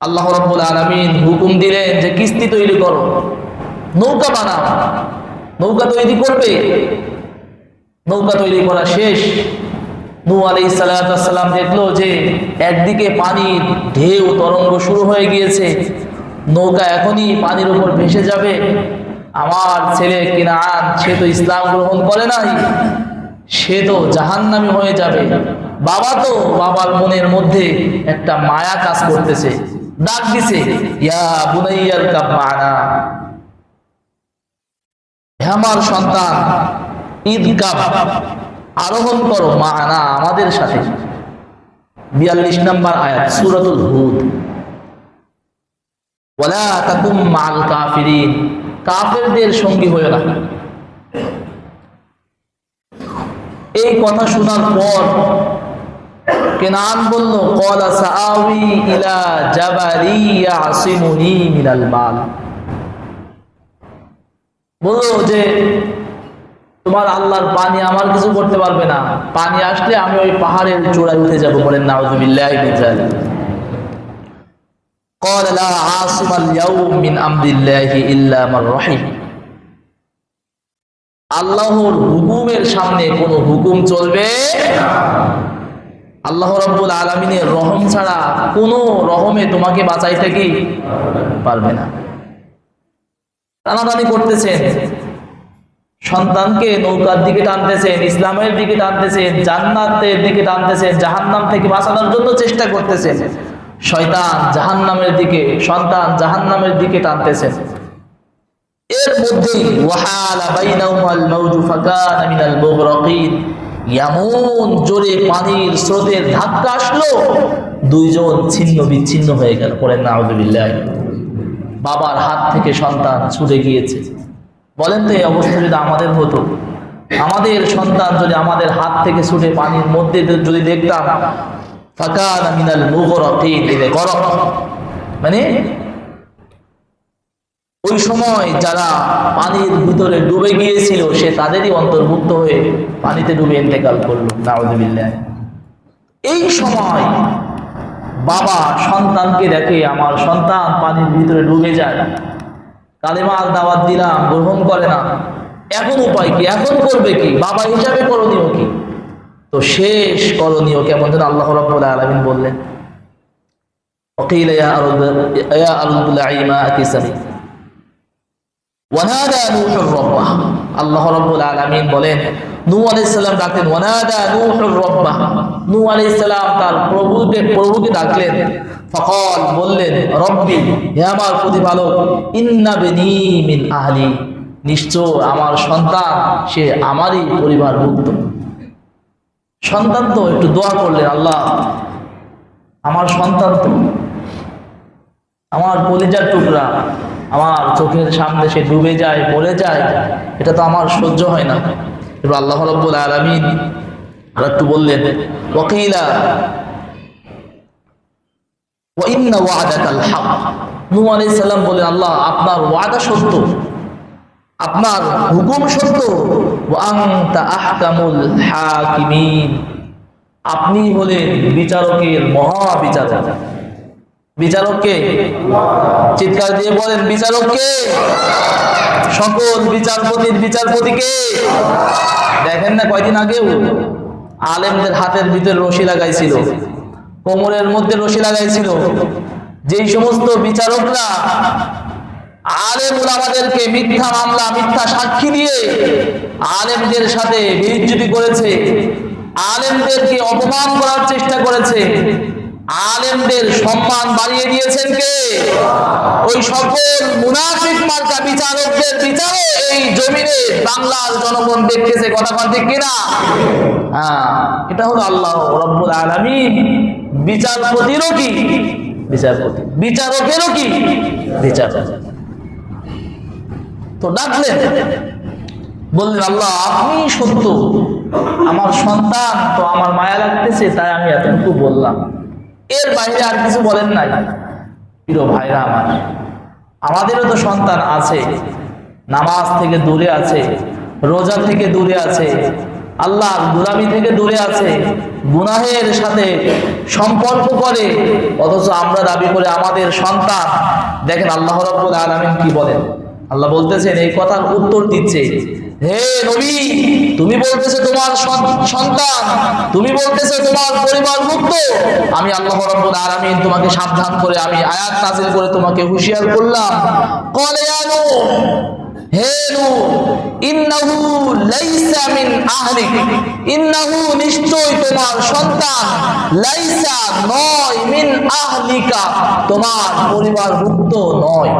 আল্লাহ রব্বুল আলমিন হুকুম দিলেন যে কিস্তি তৈরি করো, নৌকা বানাও। নৌকা তৈরি করবে? নৌকা তৈরি করা শেষ। নু আলি সাল্লাম দেখল যে একদিকে পানির ঢেউ, তরঙ্গ শুরু হয়ে গিয়েছে। নৌকা এখনই পানির উপর ভেসে যাবে। আমার ছেলে কিনান, সে তো ইসলাম গ্রহণ করে নাই। সে তো জাহান্নামি হয়ে যাবে। বাবা তো বাবার মনের মধ্যে একটা মায়া কাজ করতেছে। ডাক দিছে আমার সন্তান ঈদ কাপ আরোহণ করো মানা আমাদের সাথে। বিয়াল্লিশ নম্বর আয়াত, সুরাতুল হুদ। কাফেরদের এই কথা শোনার পর কেনান বলল কলা সাআউই ইলা জাবালি ইয়াসিমুনি মিনাল মাল বললো যে তোমার আল্লাহর পানি আমার কিছু করতে পারবে না পানি আসলে আমি ওই পাহাড়ের চূড়ায় উঠে যাব বলেন নাউজুবিল্লাহি মিন যালিক قال لا عاصم اليوم من امر الله الا من رحم আল্লাহর হুকুমের সামনে কোনো হুকুম চলবে আল্লাহ রব্বুল আলমিনের রহম ছাড়া কোনো রহমে তোমাকে বাঁচাইতে কি পারবে না। টানাটানি করতেছেন। সন্তানকে নৌকার দিকে টানতেছেন, ইসলামের দিকে টানতেছেন, জান্নাতের দিকে টানতেছেন, জাহান্নাম থেকে বাঁচানোর জন্য চেষ্টা করতেছেন। শয়তান জাহান্নামের দিকে, সন্তান জাহান্নামের দিকে টানতেছেন। এর মুগরাকিন। এমন জোরে পানির স্রোতের ধাক্কা আসলো। দুইজন ছিন্ন বিচ্ছিন্ন হয়ে গেল। পড়েন নাউজুবিল্লাহ বাবার হাত থেকে সন্তান ছুটে গিয়েছে। বলেন তো, এই অবস্থা যদি আমাদের হতো, আমাদের সন্তান যদি আমাদের হাত থেকে ছুটে পানির মধ্যে যদি দেখতাম, ফাকানা মিনাল মুগরাকিন এদের গরক মানে ওই সময় যারা পানির ভিতরে ডুবে গিয়েছিল সে তাদেরই অন্তর্ভুক্ত হয়ে পানিতে ডুবে ইন্তেকাল করল। নাউজবিল্লাহ। এই সময় বাবা সন্তানকে দেখে আমার সন্তান পানির ভিতরে ডুবে যায়। কালেমার দাওয়াত দিলাম গ্রহণ করে না। এখন উপায় কি? এখন করবে কি? বাবা হিসাবে করণীয় কি? তো শেষ করণীয় কেমন যেন আল্লাহ রব্বুল আলমিন বললেন। অকিল ইয়া আমার নিশ্চয় আমার সন্তান, সে আমারই পরিবার পরিবারভুক্ত। সন্তান তো, একটু দোয়া করলেন, আল্লাহ, আমার সন্তান তো, আমার কলিজার টুকরা আমার চোখের সামনে সে ডুবে যায় পড়ে যায়, এটা তো আমার সহ্য হয় না। এবার আল্লাহ রব্বুল আলমিন আর একটু বললেন ওকিলা আপনি হলেন বিচারকের মহা বিচারক বিচারককে চিৎকার দিয়ে বলেন, বিচারককে? সকল বিচারপতির বিচারপতিকে? দেখেন না কয়দিন আগেও আলেমদের হাতের ভিতরে রশি লাগাইছিল, কোমরের মধ্যে রশি লাগাইছিল। যেই সমস্ত বিচারকরা আলেমুল আমাদেরকে মিথ্যা মামলা, মিথ্যা সাক্ষী দিয়ে আলেমদের সাথে বিচ্যুতি করেছে, আলেমদেরকে অপমান করার চেষ্টা করেছে আলেমদের সম্মান বাড়িয়ে দিয়েছেন কে? ওই সকল মুনাফিক মার্কা বিচারকদের বিচারে এই জমিনে বাংলার জনগণ দেখতেছে কথা ঠিক কিনা? হ্যাঁ এটা হলো আল্লাহ রব্বুল আলামিন। বিচারপতিরও কি? বিচারপতি। বিচারকেরও কি? বিচারক তো ডাকলেন। বললেন, আল্লাহ, আপনি সত্য। আমার সন্তান তো আমার মায়া লাগতেছে, তাই আমি এতটুকু বললাম। এর বাইরে আর কিছু বলেন নাই। প্রিয় ভাইরা আমার, আমাদেরও তো সন্তান আছে, নামাজ থেকে দূরে আছে, রোজা থেকে দূরে আছে আল্লাহ গুলামি থেকে দূরে আছে, গুনাহের সাথে সম্পর্ক করে, অথচ আমরা দাবি করে আমাদের সন্তান, দেখেন আল্লাহ রব্বুল আলামিন কি বলেন। আল্লাহ বলতেছেন, এই কথার উত্তর দিচ্ছে। হে নবী, তুমি বলতেছো তোমার সন্তান, তুমি বলতেছো তোমার পরিবার মুক্ত। আমি আল্লাহ রাব্বুল আলামিন তোমাকে সাবধান করে, আমি আয়াত নাযিল করে তোমাকে হুঁশিয়ার করলাম। কলে আনু হে নূহ, ইন্নাহু লাইসা মিন আহলিক, ইন্নাহু নিশ্চয় তোমার সন্তান, লাইসা নয় মিন আহলিকা, তোমার পরিবার মুক্ত নয়।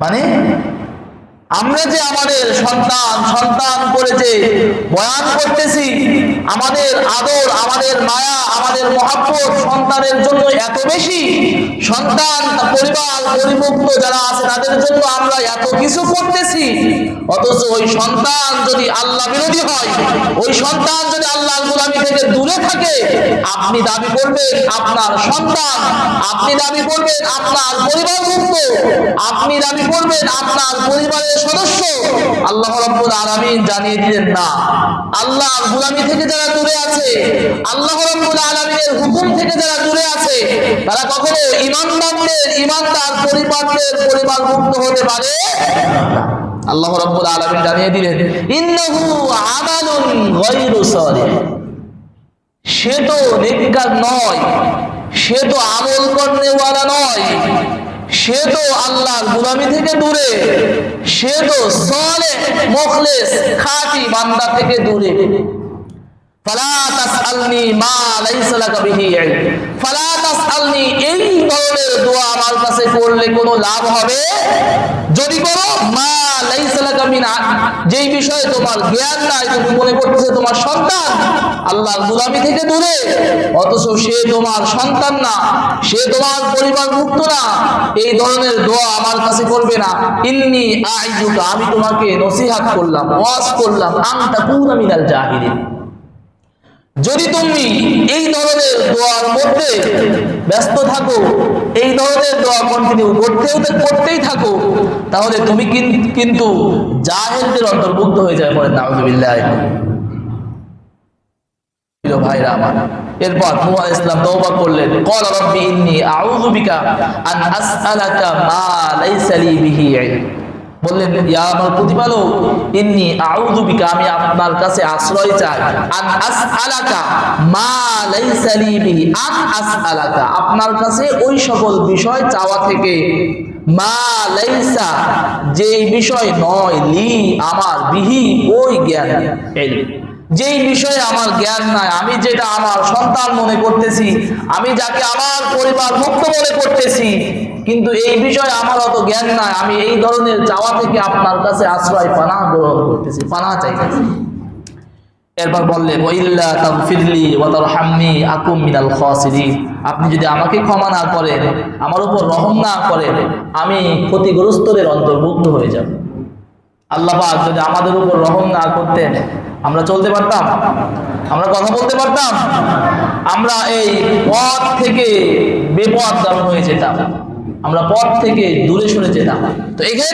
মানে আমরা যে আমাদের সন্তান সন্তান বয়ান করতেছি, আমাদের আদর, আমাদের মায়া, আমাদের মহাব্বত সন্তানের জন্য এত বেশি। সন্তান, পরিবার পরিমুক্ত যারা আছে, তাদের জন্য আমরা এত কিছু করতেছি। অথচ ওই সন্তান যদি আল্লাহ বিরোধী হয়, ওই সন্তান যদি আল্লাহ গুলামি থেকে দূরে থাকে, আপনি দাবি করবেন আপনার সন্তান, আপনি দাবি করবেন আপনার পরিবার মুক্ত, আপনি দাবি করবেন আপনার পরিবারের সদস্য। আল্লাহ রাব্বুল আলামিন জানিয়ে দিলেন না। আল্লাহর গোলামি থেকে যারা দূরে আছে, আল্লাহ হুকুম থেকে যারা দূরে আছে, তারা কখনো ইমানদারদের ইমানদার পরিবারদের পরিবার মুক্ত হতে পারে? আল্লাহ রাব্বুল আলামিন জানিয়ে দিলেন, ইন্নাহু আমালুন সে তো নেককার নয়, সে তো আমল করনেওয়ালা নয়। সে তো আল্লাহ গুলামি থেকে দূরে। সে তো সলে মুখলেস খাটি বান্দা থেকে দূরে। ফালা তাসআলনি মা লাইসা লাকা বিহি ইলম। ফালা তাসআলনি এই ধরনের দোয়া আমার কাছে করলে কোনো লাভ হবে? যদি করো মা যেই বিষয়ে তোমার জ্ঞান নাই, তুমি মনে করতেছো তোমার সন্তান, আল্লাহর গুলামি থেকে দূরে, অথচ সে তোমার সন্তান না, সে তোমার পরিবার মুক্ত না, এই ধরনের দোয়া আমার কাছে করবে না। ইন্নি আইজুকা, আমি তোমাকে নসিহাত করলাম, ওয়াজ করলাম, আনতা কুনা মিনাল জাহিলিন। যদি তুমি এই ধরনের দোয়ার মধ্যে ব্যস্ত থাকো, এই ধরনের দোয়া কন্টিনিউ করতেও করতেই থাকো, তাহলে তুমি কিন- কিন্তু জাহেলদের অন্তর্ভুক্ত হয়ে যায় পরে নাউজুবিল্লাহ। ভাইরা আমার, এরপর বললেন, ইয়া আমার প্রতিপালক, ইন্নি আউযু বিকা, আমি আপনার কাছে আশ্রয় চাই। আন আসআলাকা মা লাইসা লি বিহি, আন আসআলাকা। আপনার কাছে ওই সকল বিষয় চাওয়া থেকে মা লাইসা যে বিষয় নয়, লি আমার বিহি, ওই জ্ঞান, ইলম। যেই বিষয়ে আমার জ্ঞান নাই, আমি যেটা আমার সন্তান মনে করতেছি, আমি যাকে আমার পরিবার মুক্ত মনে করতেছি, কিন্তু এই বিষয়ে আমার অত জ্ঞান নাই, আমি এই ধরনের চাওয়া থেকে আপনার কাছে আশ্রয়, পানা গ্রহণ করতেছি, পানা চাইতেছি। এরপর খাসিরিন। আপনি যদি আমাকে ক্ষমা না করেন, আমার উপর রহম না করেন, আমি ক্ষতিগ্রস্তদের অন্তর্ভুক্ত হয়ে যাব। আল্লাহ যদি আমাদের উপর রহম না করতেন, আমরা চলতে পারতাম? আমরা কথা বলতে পারতাম? আমরা এই পথ থেকে বেপথ হয়ে যেতাম। আমরা পথ থেকে দূরে সরে যেতাম। তো এখানে